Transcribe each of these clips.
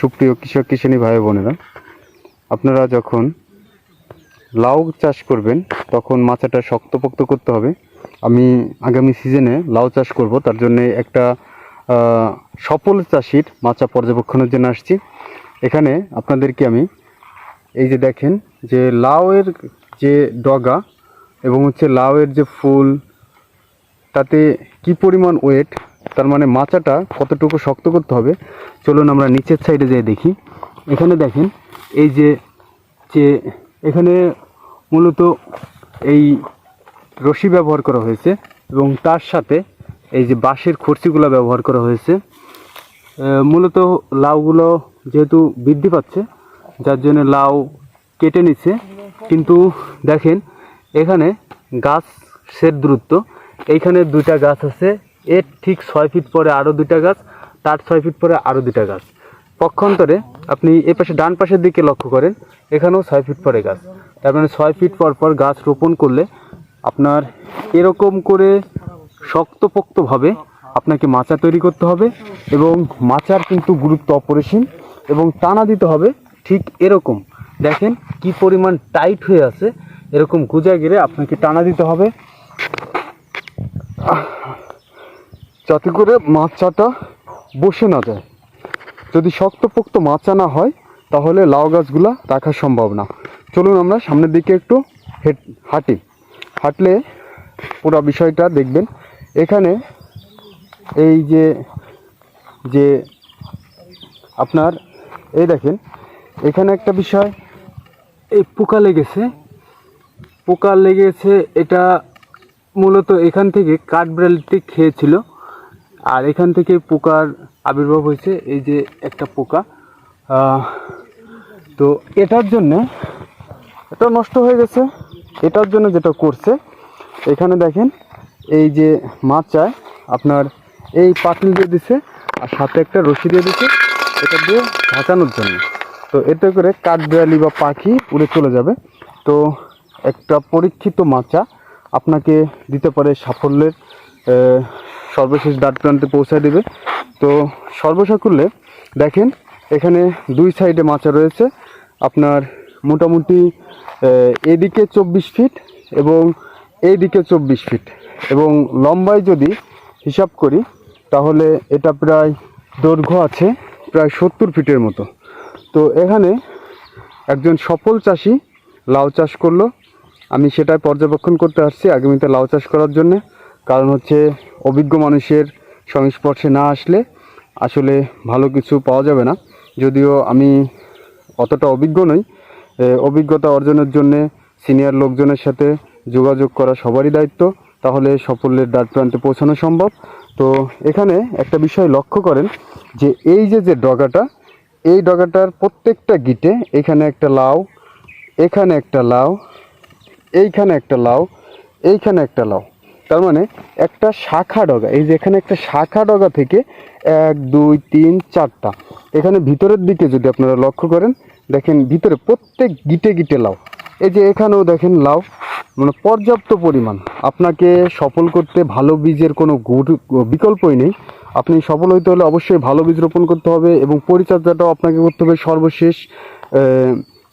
সুপ্রিয় কৃষক কিষানী ভাই বোনেরা, আপনারা যখন লাউ চাষ করবেন, তখন মাচাটা শক্তপোক্ত করতে হবে। আমি আগামী সিজনে লাউ চাষ করব, তার জন্য একটা সফল চাষির মাচা পর্যবেক্ষণের জন্য আসছি। এখানে আপনাদেরকে আমি এই যে দেখেন যে লাউয়ের যে ডগা এবং হচ্ছে লাউয়ের যে ফুল, তাতে কি পরিমাণ ওয়েট তার মানে মাচাটা কতটুকু শক্ত করতে হবে, চলুন আমরা নিচের সাইডে যেয়ে দেখি। এখানে দেখেন, এই যে যে এখানে মূলত এই রশি ব্যবহার করা হয়েছে এবং তার সাথে এই যে বাঁশের খরচিগুলো ব্যবহার করা হয়েছে। মূলত লাউগুলো যেহেতু বৃদ্ধি পাচ্ছে, যার জন্য লাউ কেটে নিচ্ছে। কিন্তু দেখেন, এখানে গাছের দূরত্ব, এইখানে দুইটা গাছ আছে এর ঠিক ছয় ফিট পরে আরও দুইটা গাছ, তার ছয় ফিট পরে আরও দুইটা গাছ। পক্ষান্তরে আপনি এ পাশে ডান পাশের দিকে লক্ষ্য করেন, এখানেও ছয় ফিট পরে গাছ। তার মানে ছয় ফিট পর পর গাছ রোপণ করলে আপনার এরকম করে শক্তপোক্তভাবে আপনাকে মাচা তৈরি করতে হবে এবং মাচার কিন্তু গুরুত্ব অপরিসীম এবং টানা দিতে হবে ঠিক এরকম। দেখেন কি পরিমাণ টাইট হয়ে আছে, এরকম গুজা গেড়ে আপনাকে টানা দিতে হবে। যাতে করে মাচাটা বসে না যায়। যদি শক্তপোক্ত মাচা না হয়, তাহলে লাউ গাছগুলা রাখা সম্ভব না। চলুন আমরা সামনের দিকে একটু হেট হাঁটি। হাঁটলে পুরো বিষয়টা দেখবেন। এখানে এই যে যে আপনার, এই দেখেন, এখানে একটা বিষয়, এই পোকা লেগেছে। পোকা লেগেছে, এটা মূলত এখান থেকে কাঠবিড়ালিটি খেয়েছিল। আর এখান থেকে পোকার আবির্ভাব হয়েছে, এই যে একটা পোকা। তো এটার জন্য এটা নষ্ট হয়ে গেছে। এটার জন্য যেটা করছে, এখানে দেখেন, এই যে মাচায় আপনার এই পাতিল দিয়ে দিছে, আর সাথে একটা রশি দিয়ে দিছে, এটা দিয়ে ঢাকানোর জন্য। তো এতে করে কাঠবিড়ালি বা পাখি উড়ে চলে যাবে। তো একটা পরীক্ষিত মাচা আপনাকে দিতে পারে সাফল্যের সর্বশেষ দাঁত প্রান্তে পৌঁছায় দেবে। তো সর্বসাকুল্যে দেখেন এখানে দুই সাইডে মাচা রয়েছে। আপনার মোটামুটি এদিকে চব্বিশ ফিট এবং এইদিকে চব্বিশ ফিট। এবং লম্বায় যদি হিসাব করি, তাহলে এটা প্রায় দৈর্ঘ্য আছে প্রায় সত্তর ফিটের মতো। তো এখানে একজন সফল চাষি লাউ চাষ করল। আমি সেটাই পর্যবেক্ষণ করতে আসছি আগামীতে লাউ চাষ করার জন্য। কারণ হচ্ছে অভিজ্ঞ মানুষের সংস্পর্শে না আসলে আসলে ভালো কিছু পাওয়া যাবে না। যদিও আমি অতটা অভিজ্ঞ নই অভিজ্ঞতা অর্জনের জন্য সিনিয়র লোকজনের সাথে যোগাযোগ করা সবারই দায়িত্ব। তাহলে সাফল্যের দ্বার প্রান্তে পৌঁছানো সম্ভব। তো এখানে একটা বিষয় লক্ষ্য করেন যে এই যে যে ডগাটা, এই ডগাটার প্রত্যেকটা গিটে এখানে একটা লাউ, এখানে একটা লাউ, এইখানে একটা লাউ, এইখানে একটা লাউ। তার মানে একটা শাখা ডগা, এই যে এখানে একটা শাখা ডগা থেকে এক, দুই, তিন, চারটা। এখানে ভিতরের দিকে যদি আপনারা লক্ষ্য করেন, দেখেন ভিতরে প্রত্যেক গিটে গিটে লাউ। এই যে এখানেও দেখেন লাউ মানে পর্যাপ্ত পরিমাণ। আপনাকে সফল করতে ভালো বীজের কোনো বিকল্পই নেই। আপনি সফল হইতে হলে অবশ্যই ভালো বীজ রোপণ করতে হবে এবং পরিচর্যাটাও আপনাকে করতে হবে সর্বশেষ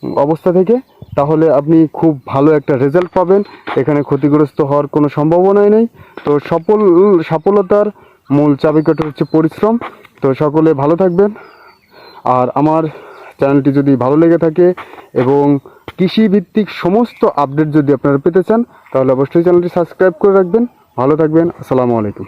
অবস্থা থেকে, তাহলে আপনি খুব ভালো একটা রেজাল্ট পাবেন। এখানে ক্ষতিগ্রস্ত হওয়ার কোনো সম্ভাবনাই নেই। তো সফল, সফলতার মূল চাবিকাঠি হচ্ছে পরিশ্রম। তো সকলে ভালো থাকবেন। আর আমার চ্যানেলটি যদি ভালো লেগে থাকে এবং কৃষিভিত্তিক সমস্ত আপডেট যদি আপনারা পেতে চান, তাহলে অবশ্যই চ্যানেলটি সাবস্ক্রাইব করে রাখবেন। ভালো থাকবেন। আসসালামু আলাইকুম।